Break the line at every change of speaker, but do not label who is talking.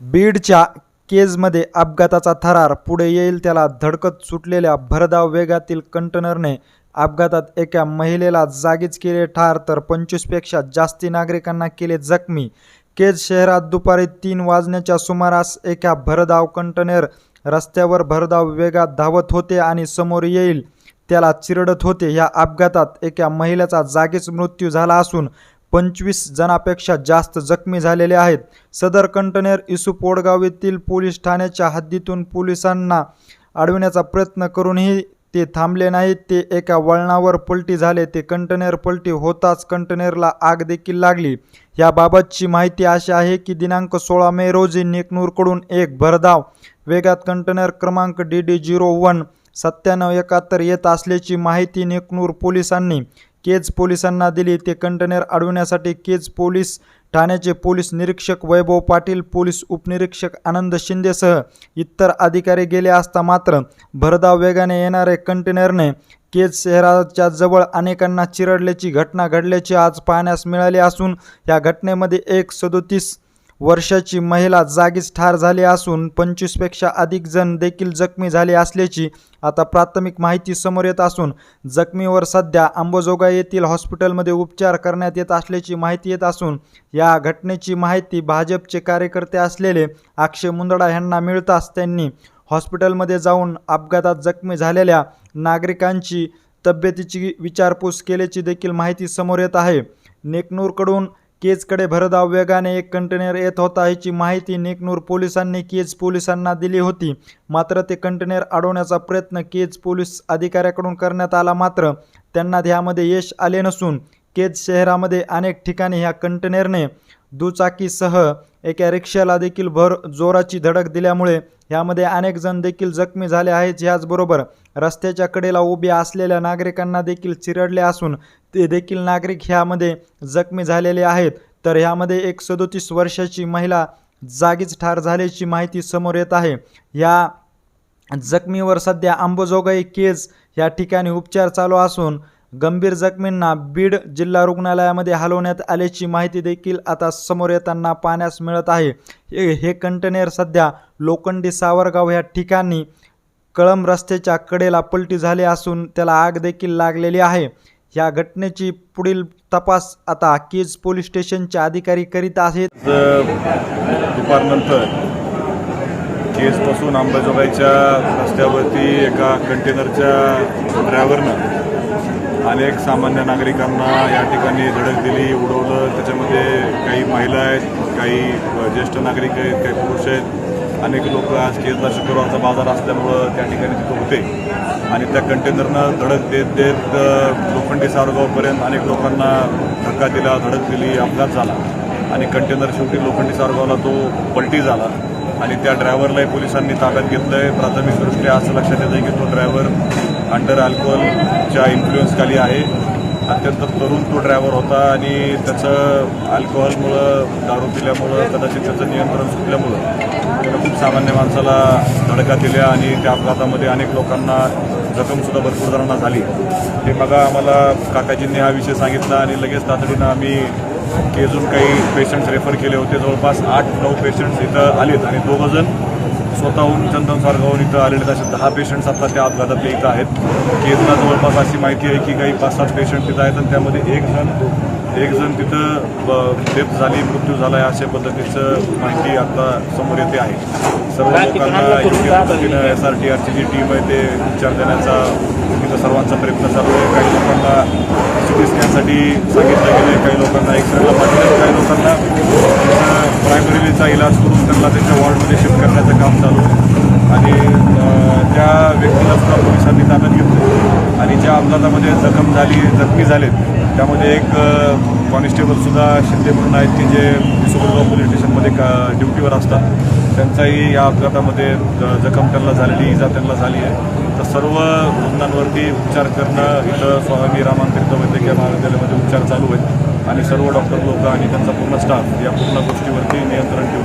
बीडच्या केजमध्ये अपघाताचा थरार. पुढे येईल त्याला धडकत सुटलेल्या भरधाव वेगातील कंटेनरने अपघातात एका महिलेला जागीच केले ठार तर पंचवीसपेक्षा जास्ती नागरिकांना केले जखमी. केज शहरात दुपारी तीन वाजण्याच्या सुमारास एका भरधाव कंटेनर रस्त्यावर भरधाव वेगात धावत होते आणि समोर येईल त्याला चिरडत होते. या अपघातात एका महिलेचा जागीच मृत्यू झाला असून पंचवीस जणांपेक्षा जास्त जखमी झालेले आहेत. सदर कंटेनर इसू पोडगाव येथील पोलीस ठाण्याच्या हद्दीतून पोलिसांना अडविण्याचा प्रयत्न करूनही ते थांबले नाहीत. ते एका वळणावर पलटी झाले. ते कंटेनर पलटी होताच कंटेनरला आग देखील लागली. याबाबतची माहिती अशी आहे की दिनांक सोळा मे रोजी नेकनूरकडून एक भरधाव वेगात कंटेनर क्रमांक डी डी झिरो वन सत्त्याण्णव एकाहत्तर येत असल्याची माहिती नेकनूर पोलिसांनी केज पोलिसांना दिली. ते कंटेनर अडवण्यासाठी केज पोलीस ठाण्याचे पोलीस निरीक्षक वैभव पाटील पोलीस उपनिरीक्षक आनंद शिंदेसह इतर अधिकारी गेले असता मात्र भरधाव वेगाने येणारे कंटेनरने केज शहराच्या जवळ अनेकांना चिरडल्याची घटना घडल्याची आज पाहण्यास मिळाली असून या घटनेमध्ये एक सदोतीस वर्षाची महिला जागीच ठार झाली असून पंचवीसपेक्षा अधिक जण देखील जखमी झाले असल्याची आता प्राथमिक माहिती समोर येत असून जखमीवर सध्या अंबाजोगाई येथील हॉस्पिटलमध्ये उपचार करण्यात येत असल्याची माहिती येत असून या घटनेची माहिती भाजपचे कार्यकर्ते असलेले अक्षय मुंदडा यांना मिळताच त्यांनी हॉस्पिटलमध्ये जाऊन अपघातात जखमी झालेल्या नागरिकांची तब्येतीची विचारपूस केल्याची देखील माहिती समोर येत आहे. नेकनूरकडून केजकडे भरधाव वेगाने एक कंटेनर येत होता याची माहिती नेकनूर पोलिसांनी केज पोलिसांना दिली होती. मात्र ते कंटेनर अडवण्याचा प्रयत्न केज पोलीस अधिकाऱ्याकडून करण्यात आला मात्र त्यांना ध्यामध्ये यश आले नसून केज शहरामध्ये अनेक ठिकाणी ह्या कंटेनरने दुचाकीसह एका रिक्षाला देखील भर जोराची धडक दिल्यामुळे यामध्ये अनेक जण देखील जखमी झाले आहेत. याचबरोबर रस्त्याच्या कडेला उभ्या असलेल्या नागरिकांना देखील चिरडले असून ते देखील नागरिक ह्यामध्ये जखमी झालेले आहेत. तर ह्यामध्ये एक सदोतीस वर्षाची महिला जागीच ठार झाल्याची माहिती समोर येत आहे. या जखमीवर सध्या अंबोजोगाई केज या ठिकाणी उपचार चालू असून गंभीर जखमींना बीड जिल्हा रुग्णालयामध्ये हलवण्यात आल्याची माहिती देखील आता समोर येताना पाहण्यास मिळत आहे. हे हे कंटेनर सध्या लोखंडी सावरगाव या ठिकाणी कळंब रस्त्याच्या कडेला पलटी झाली असून त्याला आग देखील लागलेली आहे. या घटनेची पुढील तपास आता केज पोलीस स्टेशनचे अधिकारी करीत आहेत.
दुपारनंतर केसपासून अंबाजोगाईच्या रस्त्यावरती एका कंटेनरच्या ड्रायव्हरनं अनेक सामान्य नागरिकांना या ठिकाणी धडक दिली उडवलं. त्याच्यामध्ये काही महिला आहेत काही ज्येष्ठ नागरिक आहेत काही पुरुष आहेत. अनेक लोक आज केसला शुक्रवारचा बाजार असल्यामुळं त्या ठिकाणी तिथं होते. आणि त्या कंटेनरनं धडक देत देत लोखंडी सारगावपर्यंत अनेक लोकांना धक्का दिला धडक दिली अपघात झाला. आणि कंटेनर शेवटी लोखंडी सारगावला तो पलटी झाला. आणि त्या ड्रायव्हरलाही पोलिसांनी ताब्यात घेतलं आहे प्राथमिकदृष्ट्या असं लक्षात येतं की तो ड्रायव्हर अंडर अल्कोहोलच्या इन्फ्लुएन्सखाली आहे. अत्यंत तरुण तो ड्रायव्हर होता आणि त्याचं अल्कोहोलमुळं दारू पिल्यामुळं कदाचित त्याचं नियंत्रण सुटल्यामुळं त्यानं खूप सामान्य माणसाला धडका दिल्या आणि त्या अपघातामध्ये अनेक लोकांना जखमसुद्धा भरपूर जणांना झाली. हे बघा आम्हाला काकाजींनी हा विषय सांगितला आणि लगेच तातडीनं आम्ही अजून काही पेशंट्स रेफर केले होते. जवळपास आठ नऊ पेशंट्स इथं आलेत आणि दोघंजण स्वतःहून चंदन सारगावून इथं आलेले असे दहा पेशंट्स आता त्या अपघातातले इथं आहेत. केजला जवळपास अशी माहिती आहे की काही पाच सात पेशंट तिथं आहेत आणि त्यामध्ये एक जण एक जण तिथं डेथ झाली मृत्यू झाला आहे अशा पद्धतीचं माहिती आता समोर येते आहे. सर्व लोकांना योग्य पद्धतीनं एस आर टी आरची जी टीम आहे ते उपचार देण्याचा तिथं सर्वांचा प्रयत्न चालू आहे. काही लोकांना स्कॅनसाठी सांगितलं गेलं आहे काही लोकांना एक्सरेला पाठवलं काही लोकांना प्रायमरीचा इलाज करून त्यांना त्यांच्या वॉर्डमध्ये शिफ्ट करण्याचं काम चालू आहे. आणि त्या व्यक्तीला सुद्धा पोलिसांनी ताब्यात घेतलं आणि ज्या अपघातामध्ये जखम झाली जखमी झालेत त्यामध्ये एक कॉन्स्टेबलसुद्धा शिंदे म्हणून आहेत की जे सुगरगाव पोलीस स्टेशनमध्ये का ड्युटीवर असतात. त्यांचाही या अपघातामध्ये ज- जखम त्यांना झालेली इजा त्यांना झाली आहे. तर सर्व रुग्णांवरती उपचार करणं इथं स्वामी रामांतरित वैद्यकीय महाविद्यालयामध्ये उपचार चालू आहेत. आणि सर्व डॉक्टर लोक आणि त्यांचा पूर्ण स्टाफ या पूर्ण गोष्टीवरती नियंत्रण ठेवून